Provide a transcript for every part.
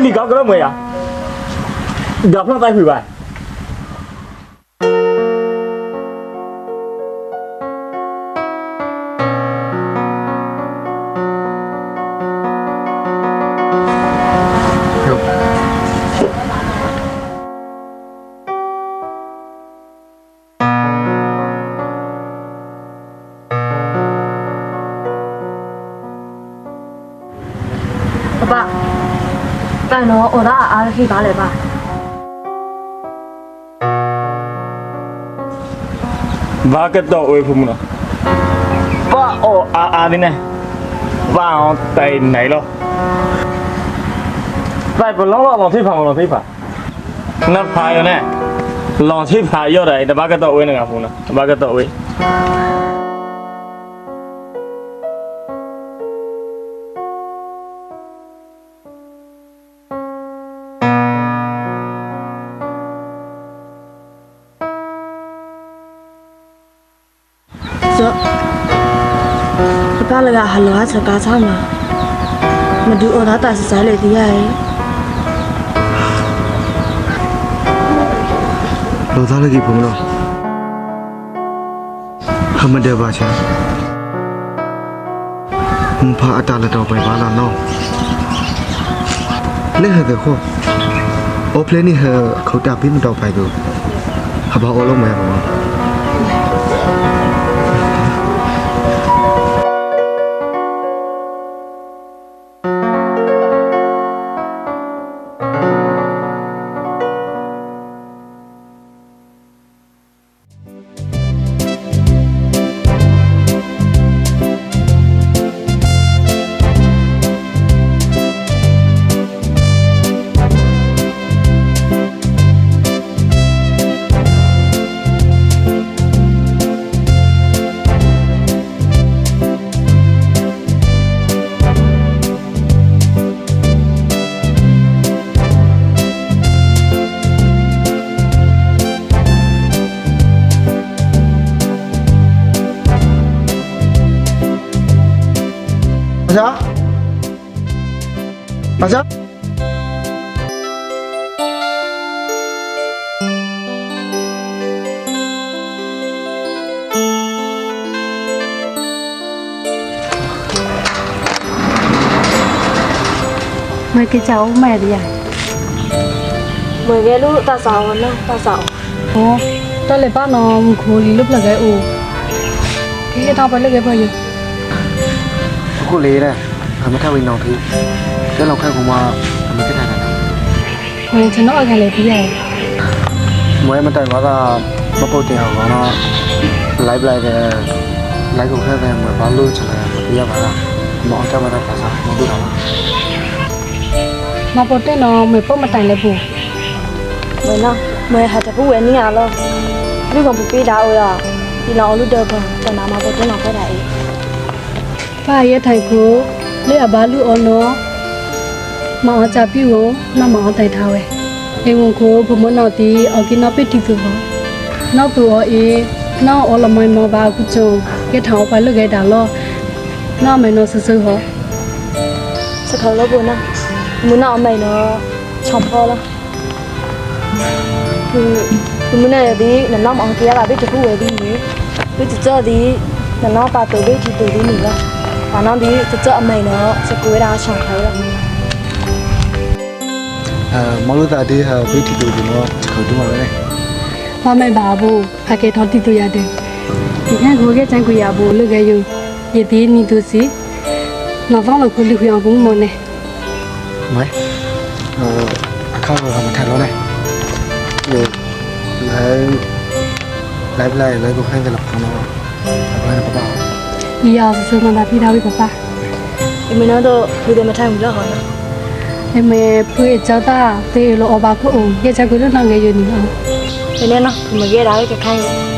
你搞个么呀？搞不上再回来。 အော်ဒါအားခိပါလေပါဘာကတော့ဝေးဖမှုနော်ပါအော်အာအာဒီနေဘာအောင်တိုင်နိုင်လို့တိုင်ဘလုံးတော့လောင်ထိဖာမလောင်ထိဖာနတ်ဖာရနဲ့လောင်ထိဖာရော့တယ်တဘာကတော့ဝေးနေကဖုန်းနော်တဘာကတော့ဝေး กาฮัลโหลฮัสกาซ่ามามาดูโอราตาสิสาเลยที่ยัยเราทำอะไรกี่ผมหรอทำมาเดียวบ้าใช่มึงพาอาจารย์เราไปบ้านเราเนาะนี่เหรอเด็กคนโอเพลนี่เหรอเขาจับพี่มันเราไปดูเขาบอกโอลงมาแบบนี้ ကြောက်မဲ့ရမွေကလေးတာဆောင်နော်တာဆောင်ဟောတော်လေပါနော်ခိုလီလုပလကဲအိုဒီတော့ဘယ်လကဲပါယူအ ခုလေးတဲ့အမထဝင်းအောင်သေးကျလောက်ခက်ကောင်မအမတက်နေတာဟိုကျွန်တော်အကလည်းပြရတယ်မွဲမတိုင်ပါကမပုတ်တင်အောင်ကောနော် live live တဲ့ live ကိုခက်တဲ့မွဲဘာလို့ချလဲမတရားပါလားမောင်ကြမှာတော့ပါစားမတို့တော့မပေါ်တဲ့နော်မေပေါ်မတိုင်လဲဘူးမနော်မွေဟာတပူဝဲနေရလောလူကပူပေးတာအော်ရဒီလောလူတော့ကတနာမှာပေါ်တင်တော့ဖက်တာအေး ပါရဲ့ထိုင်ကိုလေအဘာလူအော်နော်မောင်ချပြူကိုနမောင်တိုင်ထားဝဲအေဝန်ကိုဘမနော်တီအော်ကီနော်ပစ်တီသူဘောနောက်သူအော်အေနောက်အော်လမိုင်မောဘာကူချုံကဲထောင်ပါလုခဲ့တာလောနောက်မယ်နော်ဆဆဟောစခါလို့ဘူးနော်မူနာအမိန်တော့ချောင်းဖော်လားဒီဒီမူနာရဒီနနောင်အောင်တရားကဘေးတပူဝဲပြီးနေဒီကြကြဒီနနောင်ပါတူဘေးတီတူဒီနေလား ဘာနောင်ဒီကြကြအမိန်တော့စကွေးတာချောင်းခိုင်းလားအဲမလို့တာဒီဟာဘေးတီတူဒီနော်ခေါ်တူမှာပဲမမေဘာဘူးဖကေထောတိတူရတယ်ဒီကကိုကချန်ကိုရဘူးလုခဲ့ယူရသေးနီတူစီနောက်တော့ကိုလူခွေအောင်ဘူးမနေမွဲအဲအခါကတော့မထိုင်တော့ ဒီရဆဆမလာပြထားပြီပပဒီမင်းတော့ဒီမထိုင်ဘူးလားဟောနော်အမေဖွေကြောတာတေလိုအဘခုအောင်ရချက်ကိုလောက်ငယ်ယူနေအောင်ဒီနေ့နော်ဒီမခဲ့တာလေခိုင်း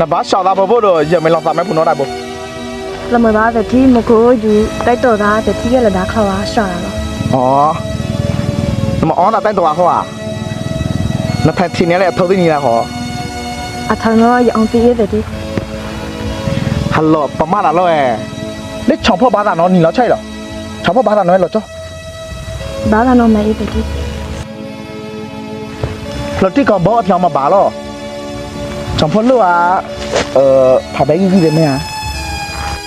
နဘာရှာတာဘဘတော့ရမလောက်သမဲဖုန်တော့တာဘလမဘာတဲ့တီမကိုယူတိုက်တော်သားတဲ့တီကလည်းဒါခေါ်ပါရှာတာတော့อ๋อမအောင်တာတိုက်တော်ဟောอ่ะနဖက်ချင်းနဲ့အထောက်သိနေတာဟောအထံတော့ရအောင်ပြည့်တဲ့တီဟယ်လိုပမလာလောအဲလက်ချောင်းဖော့ဘာသာနော်နီလောက်ချိုက်တော့ချောင်းဖော့ဘာသာနော်လောကြောဘာသာနော်မဲတဲ့တီလော်တိကဘောအပြောင်းမပါလော ကျွန်ဖော်လို့อ่ะเอ่อพาไปกินได้มั้ยอ่ะ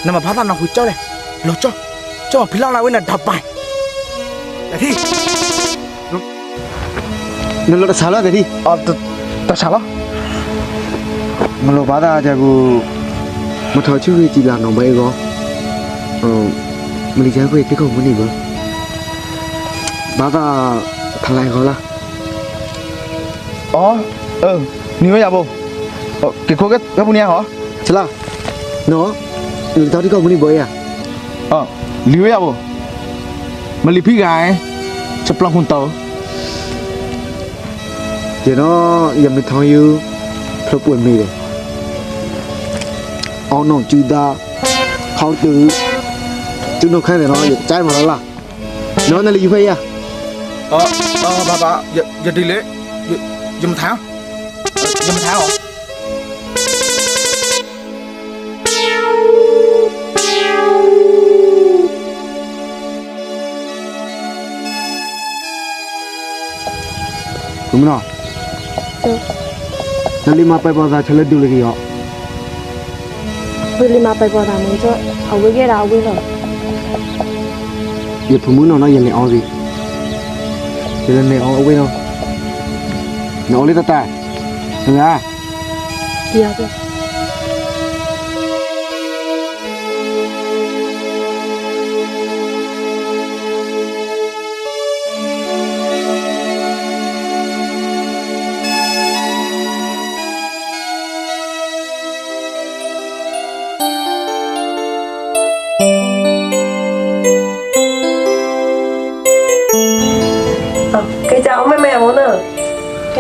နမဘာသာနာကိုကြောက်လေလောကြောက်ကြောက်ဖိလောက်လာဝဲနဲ့ဓာပိုင်တတိနလောဆာလာတတိအော်တဆာလာမလောဘာသာကြကူမထော်ချူကြီးကြည်လာနော်ဘဲကောဟိုမလီချန်ခွေတိကုတ်မနေဘူးဘာသာခလိုင်ခေါ်လားအော်เออနေရရပါဘူး 어, 그 고개 왜 보냐 어? 슬 라. 너. 너 다리가 보니 뭐 야? 어, 리오야 뭐. 멀리 피가 에. 저플랑 혼 다. 제너 야미 타유 플럽고 메이 래. 어노 주 다. 카운 트. 주노 칸에 너 짜이 말 라. 너는 리오 야. 어, 어, 봐 봐. 야, 야, 딜 레. 야, 좀 타. 좀 타 요. သူမနော်နလီမပိုက်ပေါ်စားချက်လက်တူလေးရောဘယ်လီမပိုက်ပေါ်တာမင်းတို့အဝေးခဲ့တာအဝေးလို့ဒီဖုန်မနော်နော်ရင်နေအောင်စီဒီလည်းနေအောင်အဝေးတော့နော်လေးတတငါဒီရတော့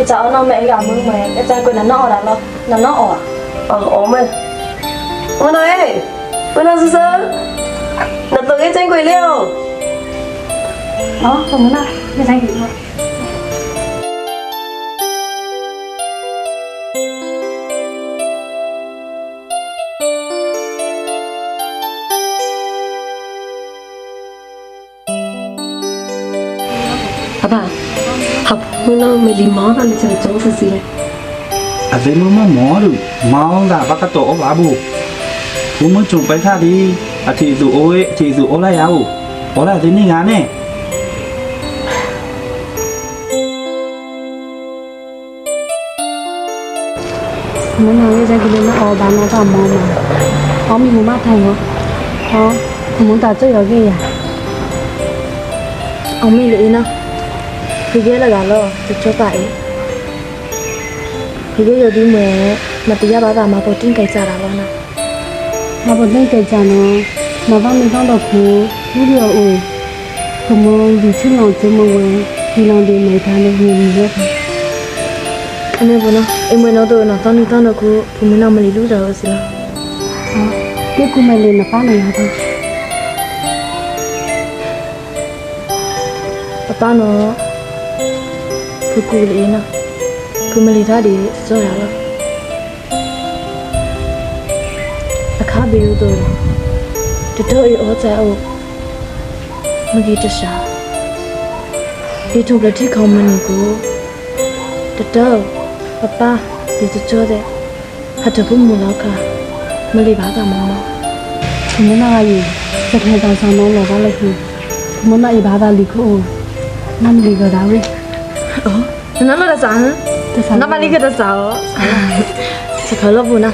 ကကြောင်တော့မဲရမှုမဲအကြိုက်ကိုနော်တာလောနော်အော် ờ ốm mẹ muốn nói muốn nói sơ sơ nó tự cái tranh quỷ liêu နော်ဘုမနာမဆိုင်ဘူး học muốn nói mày lì mó ra mày chờ cháu sơ sơ này အဖေမမမောလူမောင်းတာဘကတော့ဘာဘူးဘုံမချုံပိုက်ထားဒီအထီစုအိုးအထီစုအိုးလိုက်ရအောင်ဘောလာဒီနေ့ငါနဲ့မမလေးစကလေးနဲ့အော်ဘာနော်တော့မောင်းမှာအော်မီမမထိုင် ရောဟောမုန်းတာကြရခဲ့ရအောင်မေလေးနော်ဒီကလည်းကတော့သူချပါအေးဒီကရဒီမဲမတရားဘာသာမှာပေါ်တင်ကြကြတာပေါ့နော်မဘတဲ့ကြကြနော်မဘာမကောင်းတော့ဘူးဘူးရောအိုကမုန်းဒီချင်းအောင်ကျမဝင်ဒီလောင်ဒီမိသားလေးဝင်ရခဲ့အနေဘောနော်အိမ်မနော်တော့နော်တောင်းနေတောင်းတော့ကိုဘုမနာမလီလူတော်စီလားဒီကုမလေးနပါနေရတော့ပပနော် Pukulina. Pumalita di Zorala. Akabiu do. Toto i ota o. Magita sha. Itu blati kamani go. Toto. Papa. Di toto de. Hatabu mulaka. Malibata mama. Kumana ayu. Sakhe dan sama lo balik. Kumana ibada liko. Nam liga dawe. 哦，那我得找，那把你给他找，吃可乐不呢？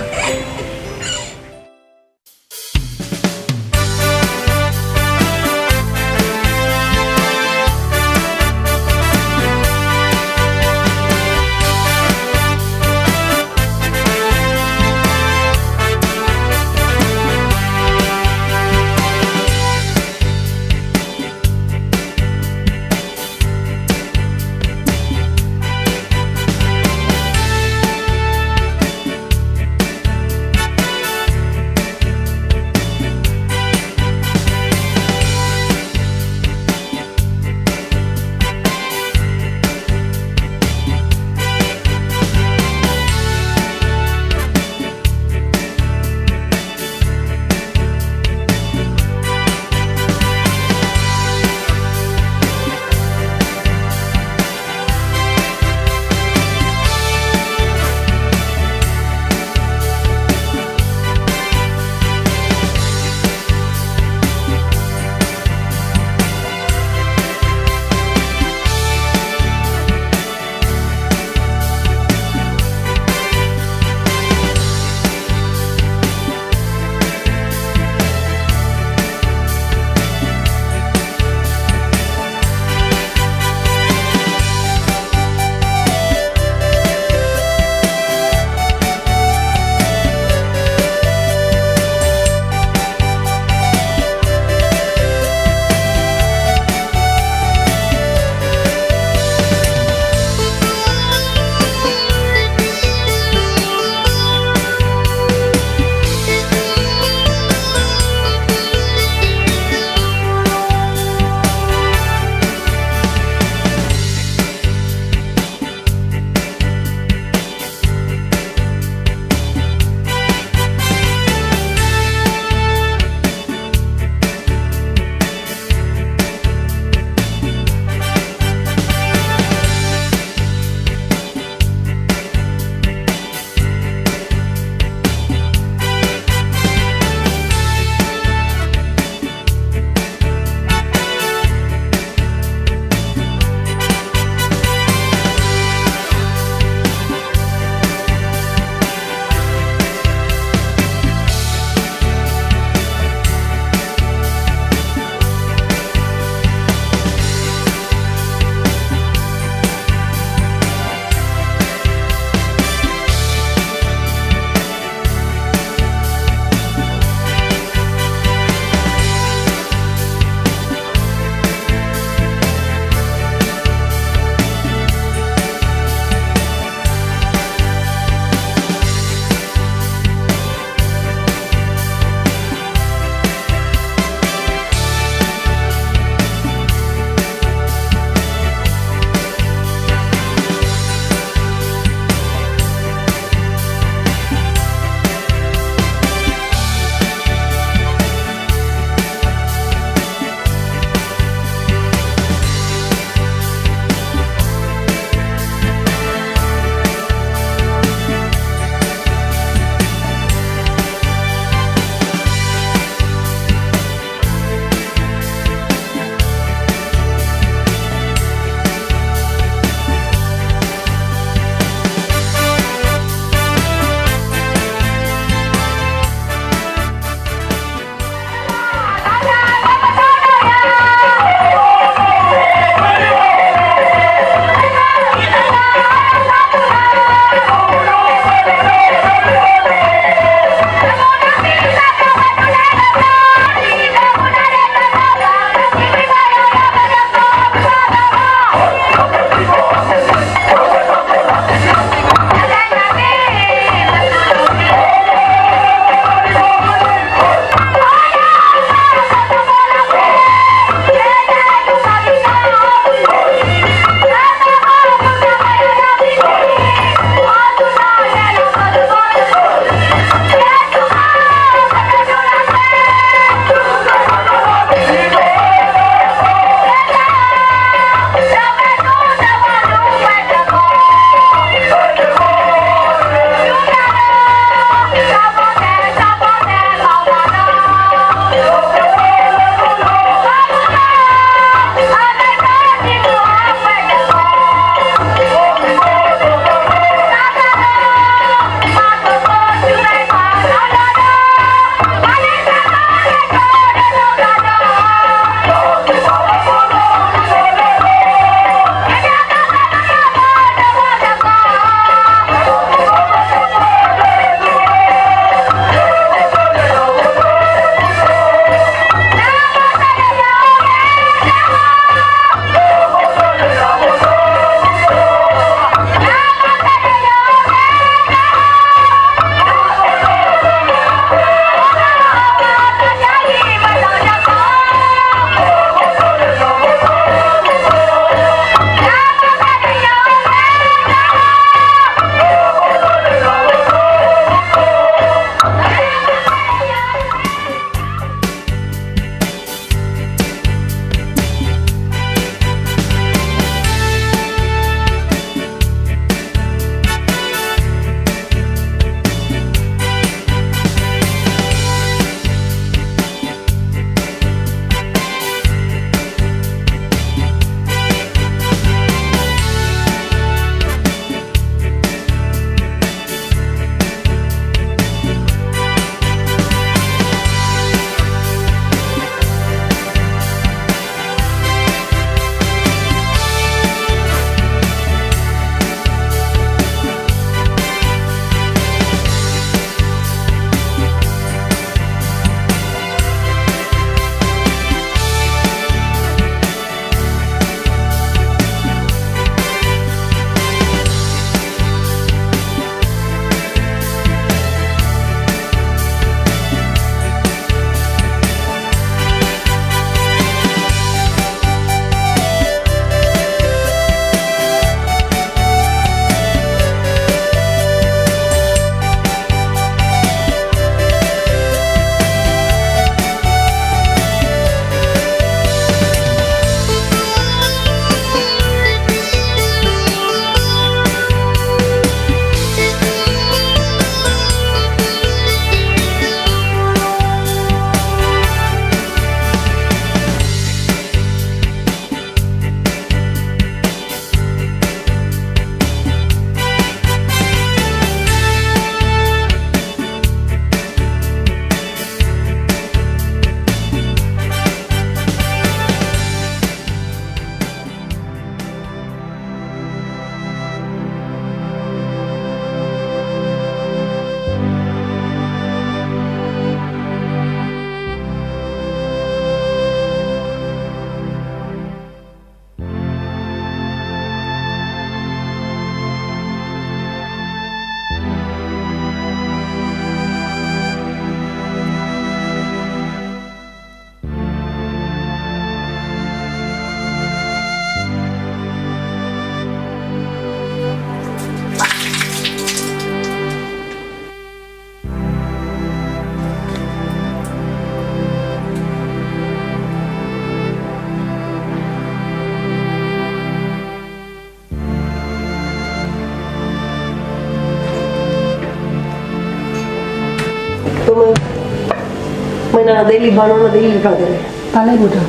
na daily bano na daily ka dele. Pala mo da.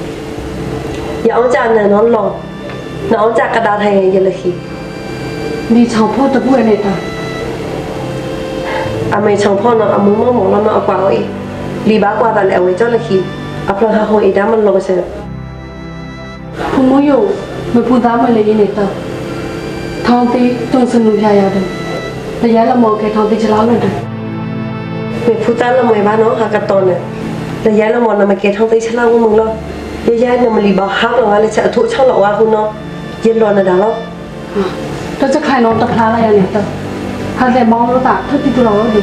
Ya on cha na non long. Na on cha ka da thai ye le khi. Ni chao pho ta bu ne ta. A mai chao pho na a mu mo mo na ma kwa oi. Li ba kwa da le we cho le khi. A pho ha ho e da man lo se. Phu mo yo me phu da ma le ye ne ta. Thong ti tong sun lu ya ya da. Ta ya la mo ke thong ti chalaw na da. Me phu ta la mo e ba no ha ka to ne. ระยะละมอนนามาเกท้องเตยชะลาวุมึงเนาะยะยะนามาลีบอฮักหลงอะไรจะอทุช่องหลอกว่าคุณเนาะเย็นรอนะดาเนาะตัวจะใครนอนตะพลาอะไรเนี่ยตัวฮาแต่มองรู้ตาทุกที่ตัวเราดิ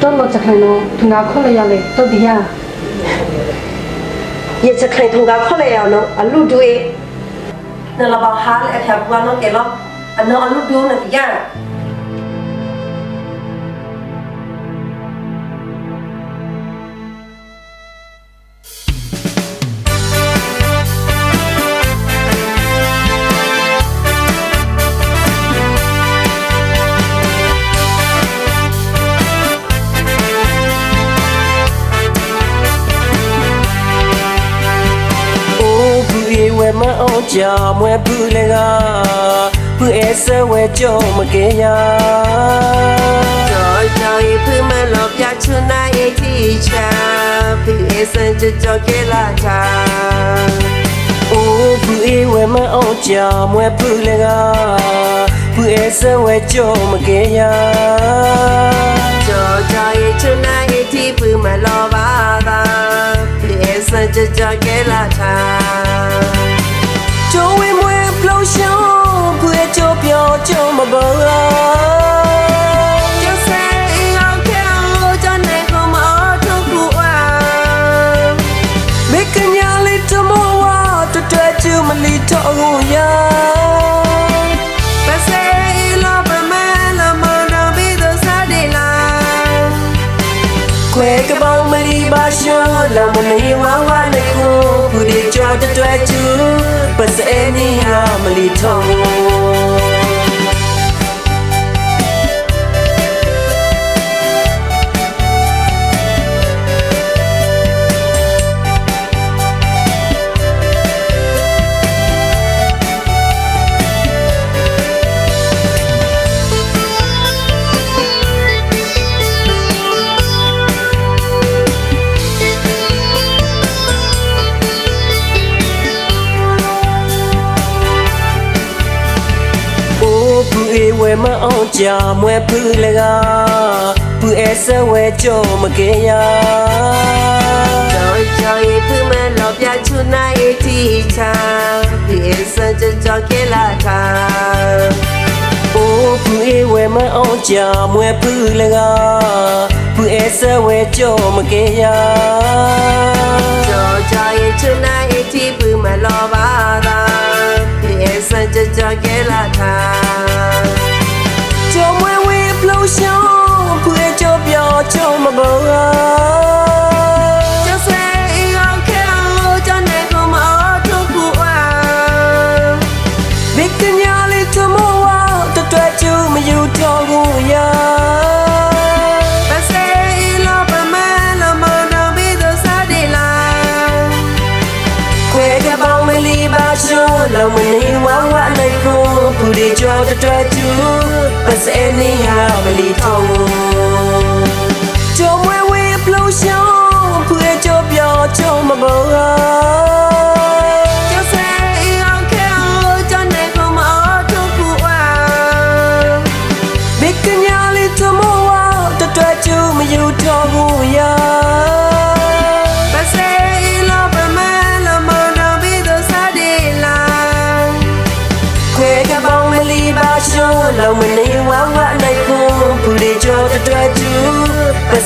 ตัวเราจะใครนอนถึงงาข้อเลยอะไรตัวดีอ่ะยะจะใครทงกาข้อเลยเอาเนาะอันลูกดูเองนาลาบอฮักและแถบว่าน้องแกเนาะอันเนาะอันลูกดูนะพี่ย่า ကြမွဲဘူးလေကဘူးအဲဆဝဲကြောမကေယာ Trời trời phụ mẹ lo bia chu na ye ti cha, phụ e san cho cho ke la cha. အိုးဘူးအေဝဲမအောင်ကြမွဲဘူးလေကဘူးအဲဆဝဲကြောမကေယာ Trời trời chu na ye ti phụ mẹ lo ba da, phụ e san cho cho ke la cha. ကျိုးဝဲမွဲပလောရှောင်းဘူးအဲကြောပြောကြောမဘော Cho xe yêu kêu cho này không ở thu phụ à. မေကညာလေးတမောဝါတတဲချူမလီ တော့ယာ Bà xe lo bà mẹ lo mà đâu biết đâu sao đi làm. ခွဲကပောင်းမလီပါရှောလာမနေဝါဝါနေကို ဘူးဒီကြောတတွဲချူပစဲနီဟာ မအောင်ကြမွဲဘူးလေကဘူးအဲဆဝဲကြောမကေယာ Trời trời phụ mẹ lo bia chu na ye ti cha, phụ e san cho cho ke la cha. အိုးဘူးအေဝဲမအောင်ကြမွဲဘူးလေကဘူးအဲဆဝဲကြောမကေယာ Trời trời chu na ye ti phụ mẹ lo ba da, phụ e san cho cho ke la cha. ကြောမွဲဝေပလို့ရှောင်းဘူးအဲကြောပြောကြောမဘော Cho xe yêu kêu cho này လောင်မနေဝါဝါနိုင်ကိုဘူးဒီကြောတတွဲချူပစဲနီဟာမလီထုံးကြောမွဲဝေပလို့ရှောင်းဘူးအဲကြောပြောကြောမဘော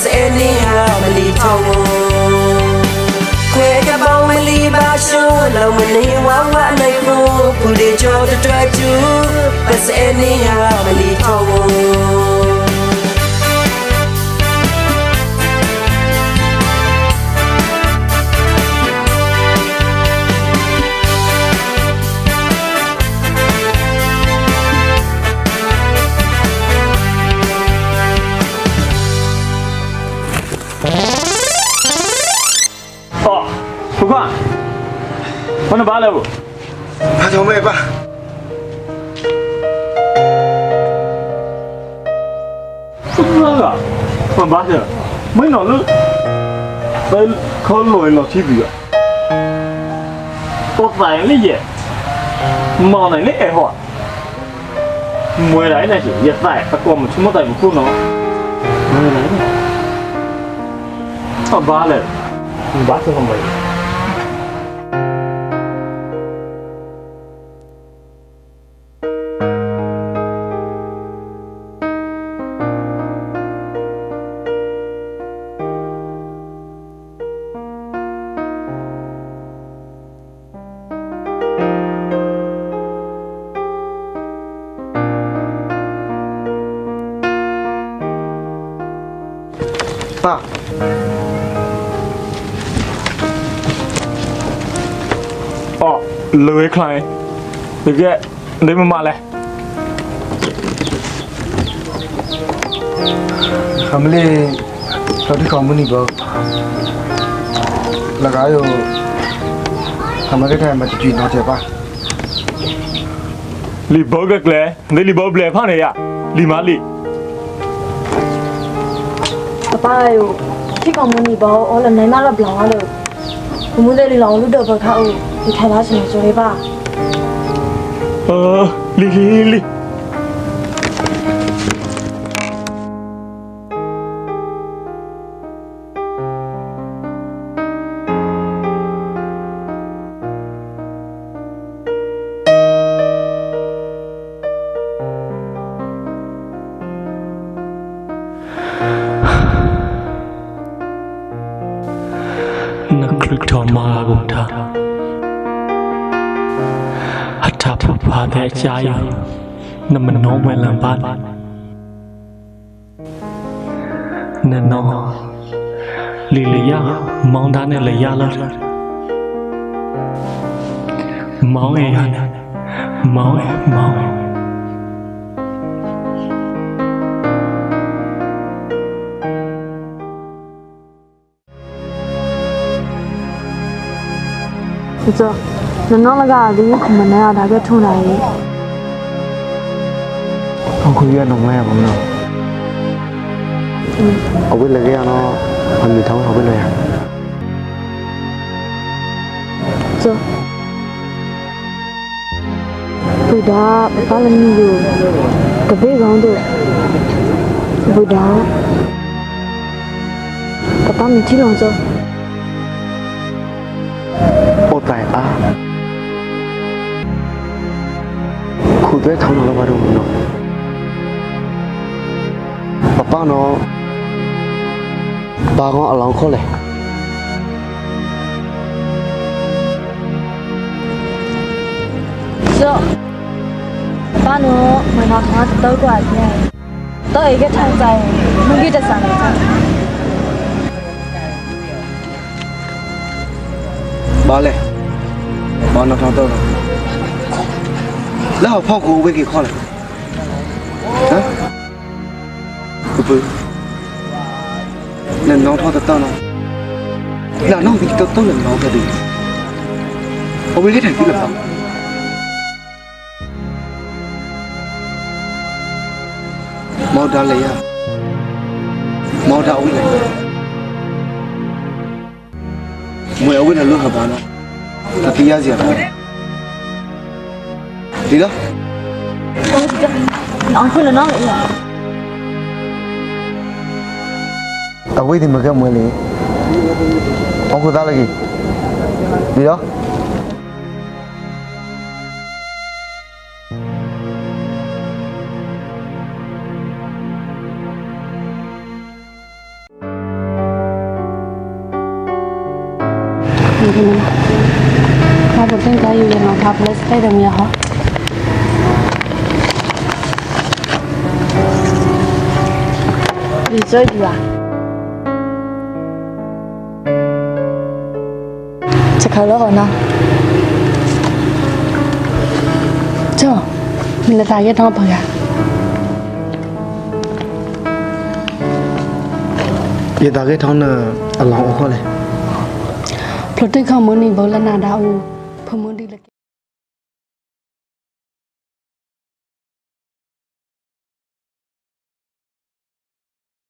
စဲနီဟာမလီထုံးခွဲကပောင်းမလီပါရှောလောင်မနေဝါဝါနိုင်ကိုဘူးဒီကြောတတွဲချူပစဲနီဟာမလီထုံး Hãy ဘာလဲဘို့ဘာကြောင့်မဲပါဘာကမဘာကြမင်းတော့လို့ဘယ်ခေါ်လို့လောက်ကြည့်ပြီးတော့တိုင်းလေးရမောင်နိုင်လေးအဟောမွေလိုက်နေရှင်ရတဲ့ပကောမချမတိုင်းခုနော်မွေလိုက်နေဘာလဲဘာကြောင့်မလဲ lưới khai được cái đấy mà mà này हमले थोड़ी कॉमन ही बहुत लगायो हमारे टाइम में तो चीज ना चेपा ली बर्गर ले नहीं ली बर्गर ले पाने या ली माली अपायो ठीक कॉमन ही बहुत और नहीं माला ब्लांग लो मुझे ली लाऊं लूडो पर खाऊं 你看他是么是吧。啊丽丽 ရှားနမနောမလံပါနနောလီလျာမောင်သားနဲ့လျာလာမောင်ရဲ့မောင်ရဲ့မောင်ရဲ့ကြောနနောလကသည်မနာရတာပဲထုံလာရဲ့ 후회가 너무 많이 보면 어왜 내가 너 언니 더 어왜 내야 저 부다 빨리 요 그배 가운데 부다 아빠 미치는 저 오타이 아苦对头脑了吧，这我们。 ပါနော်ဘာကောင်အလောင်းခေါ်လဲဇောဘာနော်မနာမတော့ကွာပြန်တော့ဧကထိုင်ဆိုင်မင်းကြီးတက်ဆိုင်ဘာလဲဘာနာတော့လဲလောက်ဖောက်ကိုဝေးကြီးခေါ်လဲဟမ် ကူပနန်နောင်းထောက်တန်းနော်လာနောင်းဒီတော့တော့လည်းနောင်းတယ်အဝေးလေးထိုင်ပြလိုက်ပါမော်ဒါလေယာမော်ဒါဝိလိုက်မွေအဝိနဲ့လွတ်ခပါနော်တတိယစီရပါဒီလားအော်ဒါနော်ခုနနော် ဘာပလက်စတိုက်တယ်မြေဟာဒီဆိုဒီ ပါချက်ခါတော့နော်ကျော်မင်းလာရတော့ပါရရေတာကေထောင်းနဲ့အလောင်းခေါ်လေဖလတိခေါမနီဘောလနာဒါဦးဖမွန်ဒီလ